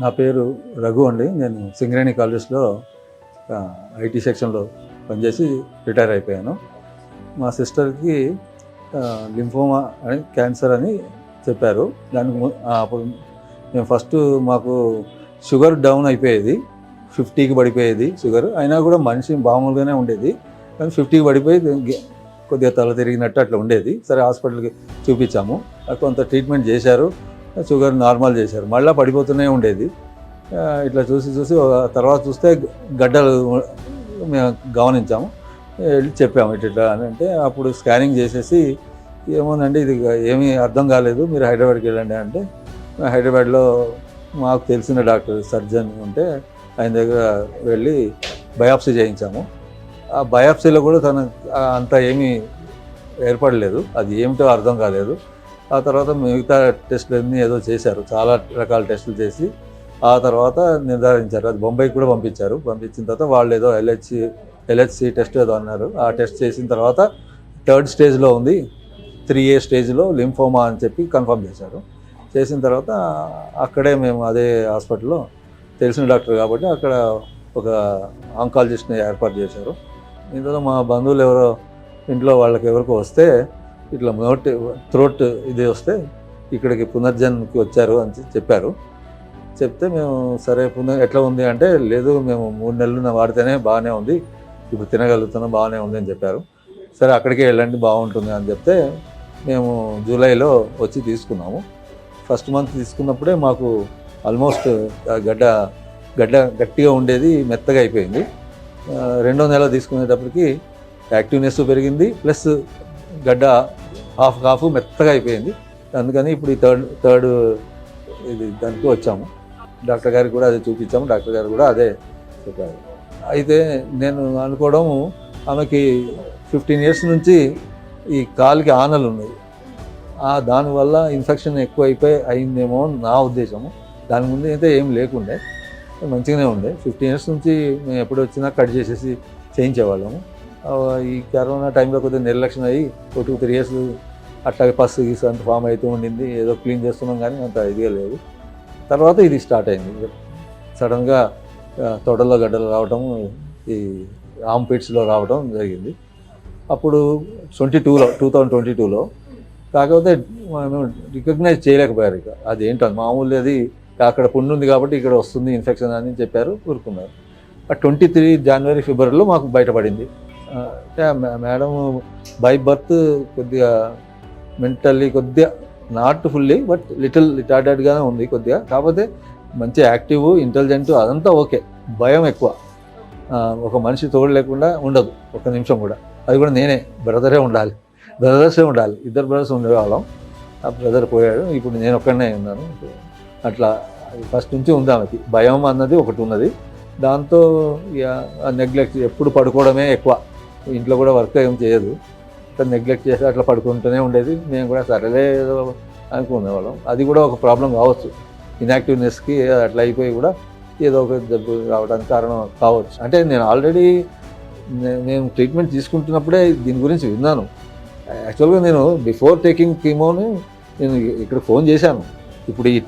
నా పేరు రఘు అండి. నేను సింగరేణి కాలేజ్లో ఐటీ సెక్షన్లో పనిచేసి రిటైర్ అయిపోయాను. మా సిస్టర్కి లింఫోమా అని క్యాన్సర్ అని చెప్పారు. దానికి అప్పుడు మేము ఫస్ట్ మాకు షుగర్ డౌన్ అయిపోయేది. ఫిఫ్టీకి పడిపోయేది షుగర్. అయినా కూడా మనిషి మామూలుగానే ఉండేది. కానీ ఫిఫ్టీకి పడిపోయి కొద్దిగా తల తిరిగినట్టు అట్లా ఉండేది. సరే హాస్పిటల్కి చూపించాము. కొంత ట్రీట్మెంట్ చేశారు. షుగర్ నార్మల్ చేశారు. మళ్ళీ పడిపోతూనే ఉండేది. ఇట్లా చూసి చూసి తర్వాత చూస్తే గడ్డలు మేము గమనించాము. వెళ్ళి చెప్పాము ఇట్లా అని అంటే అప్పుడు స్కానింగ్ చేసేసి ఏమోనండి ఇది ఏమీ అర్థం కాలేదు మీరు హైదరాబాద్కి వెళ్ళండి అంటే హైదరాబాద్లో మాకు తెలిసిన డాక్టర్ సర్జన్ ఉంటే ఆయన దగ్గర వెళ్ళి బయాప్సీ చేయించాము. ఆ బయాప్సీలో కూడా తన అంత ఏమీ ఏర్పడలేదు. అది ఏమిటో అర్థం కాలేదు. ఆ తర్వాత మిగతా టెస్టులు అన్నీ ఏదో చేశారు. చాలా రకాల టెస్టులు చేసి ఆ తర్వాత నిర్ధారించారు. అది బొంబాయికి కూడా పంపించారు. పంపించిన తర్వాత వాళ్ళు ఏదో ఎల్హెచ్సి ఎల్హెచ్సి టెస్ట్ ఏదో అన్నారు. ఆ టెస్ట్ చేసిన తర్వాత థర్డ్ స్టేజ్లో ఉంది. త్రీ ఏ స్టేజ్లో లింఫోమా అని చెప్పి కన్ఫర్మ్ చేశారు. చేసిన తర్వాత అక్కడే మేము అదే హాస్పిటల్లో తెలిసిన డాక్టర్ కాబట్టి అక్కడ ఒక ఆంకాలజిస్ట్ని ఏర్పాటు చేశారు. ఇందులో మా బంధువులు ఎవరో ఇంట్లో వాళ్ళకి ఎవరికో వస్తే ఇట్లా నోట్ థ్రోట్ ఇది వస్తే ఇక్కడికి పునర్జన్కి వచ్చారు అని చెప్పారు. చెప్తే మేము సరే పునర్ ఎట్లా ఉంది అంటే లేదు మేము మూడు నెలలు వాడితేనే బాగానే ఉంది ఇప్పుడు తినగలుగుతున్నాం బాగానే ఉంది అని చెప్పారు. సరే అక్కడికే వెళ్ళండి బాగుంటుంది అని చెప్తే మేము జూలైలో వచ్చి తీసుకున్నాము. ఫస్ట్ మంత్ తీసుకున్నప్పుడే మాకు ఆల్మోస్ట్ గడ్డ గడ్డ గట్టిగా ఉండేది మెత్తగా అయిపోయింది. రెండో నెల తీసుకునేటప్పటికి యాక్టివ్నెస్ పెరిగింది ప్లస్ గడ్డ హాఫ్ హాఫ్ మెత్తగా అయిపోయింది. అందుకని ఇప్పుడు ఈ థర్డ్ థర్డ్ ఇది దానికి వచ్చాము. డాక్టర్ గారికి కూడా అదే చూపించాము. డాక్టర్ గారు కూడా అదే చెప్పారు. అయితే నేను అనుకోవడం ఆమెకి ఫిఫ్టీన్ ఇయర్స్ నుంచి ఈ కాలుకి ఆనలు ఉన్నాయి. ఆ దానివల్ల ఇన్ఫెక్షన్ ఎక్కువ అయిపోయి అయిందేమో అని నా ఉద్దేశము. దాని ముందు అయితే ఏం లేకుండే. మంచిగానే ఉండే. ఫిఫ్టీన్ ఇయర్స్ నుంచి మేము ఎప్పుడు వచ్చినా కట్ చేసేసి చేయించేవాళ్ళము. ఈ కరోనా టైంలో కొద్దిగా నిర్లక్ష్యం అయ్యి ఒక టూ త్రీ ఇయర్స్ అట్లాగే పస్ గీస్ అంత ఫామ్ అవుతూ ఉండింది ఏదో క్లీన్ చేస్తున్నాం కానీ అంత ఇదిగా లేదు. తర్వాత ఇది స్టార్ట్ అయింది. సడన్గా తొడల్లో గడ్డలు రావటం ఈ ఆమ్ పిట్స్లో రావడం జరిగింది. అప్పుడు ట్వంటీ టూలో టూ థౌజండ్ ట్వంటీ టూలో కాకపోతే మనం రికగ్నైజ్ చేయలేకపోయారు ఇక. అది ఏంటో మామూలు అది అక్కడ పుండు ఉంది కాబట్టి ఇక్కడ వస్తుంది ఇన్ఫెక్షన్ అని చెప్పారు ఊరుకున్నారు. ఆ ట్వంటీ త్రీ జనవరి ఫిబ్రవరిలో మాకు బయటపడింది. మేడం బై బర్త్ కొద్దిగా మెంటల్లీ కొద్దిగా నాట్ ఫుల్లీ బట్ లిటిల్ రిటార్డెడ్గానే ఉంది కొద్దిగా. కాకపోతే మంచి యాక్టివ్ ఇంటెలిజెంట్ అదంతా ఓకే. భయం ఎక్కువ. ఒక మనిషి తోడు లేకుండా ఉండదు. ఒక నిమిషం కూడా. అది కూడా నేనే. బ్రదరే ఉండాలి. బ్రదర్సే ఉండాలి. ఇద్దరు బ్రదర్స్ ఉండేవాళ్ళం. ఆ బ్రదర్ పోయాడు. ఇప్పుడు నేను ఒక్కడనే ఉన్నాను. అట్లా ఫస్ట్ నుంచి ఉంది ఆమెకి. భయం అన్నది ఒకటి ఉన్నది. దాంతో నెగ్లెక్ట్ ఎప్పుడు పడుకోవడమే ఎక్కువ. ఇంట్లో కూడా వర్క్ ఏం చేయదు. నెగ్లెక్ట్ చేసి అట్లా పడుకుంటూనే ఉండేది. మేము కూడా సరేలే అనుకునేవాళ్ళం. అది కూడా ఒక ప్రాబ్లం కావచ్చు. ఇన్యాక్టివ్నెస్కి అట్లా అయిపోయి కూడా ఏదో ఒక జబ్బు రావడానికి కారణం కావచ్చు. అంటే నేను ఆల్రెడీ నేను ట్రీట్మెంట్ తీసుకుంటున్నప్పుడే దీని గురించి విన్నాను. యాక్చువల్గా నేను బిఫోర్ టేకింగ్ కీమోని నేను ఇక్కడ ఫోన్ చేశాను. ఇప్పుడు ఈ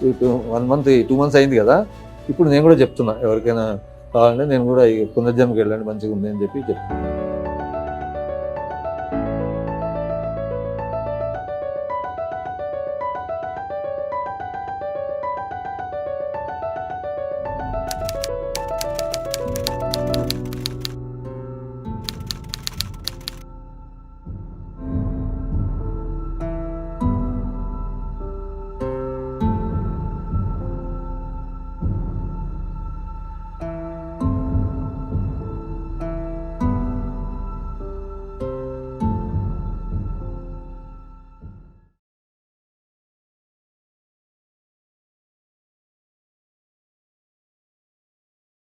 వన్ మంత్ టూ మంత్స్ అయింది కదా. ఇప్పుడు నేను కూడా చెప్తున్నా ఎవరికైనా కావాలంటే నేను కూడా పునర్జన్మకి వెళ్ళండి మంచిగా ఉంది అని చెప్పి చెప్తున్నాను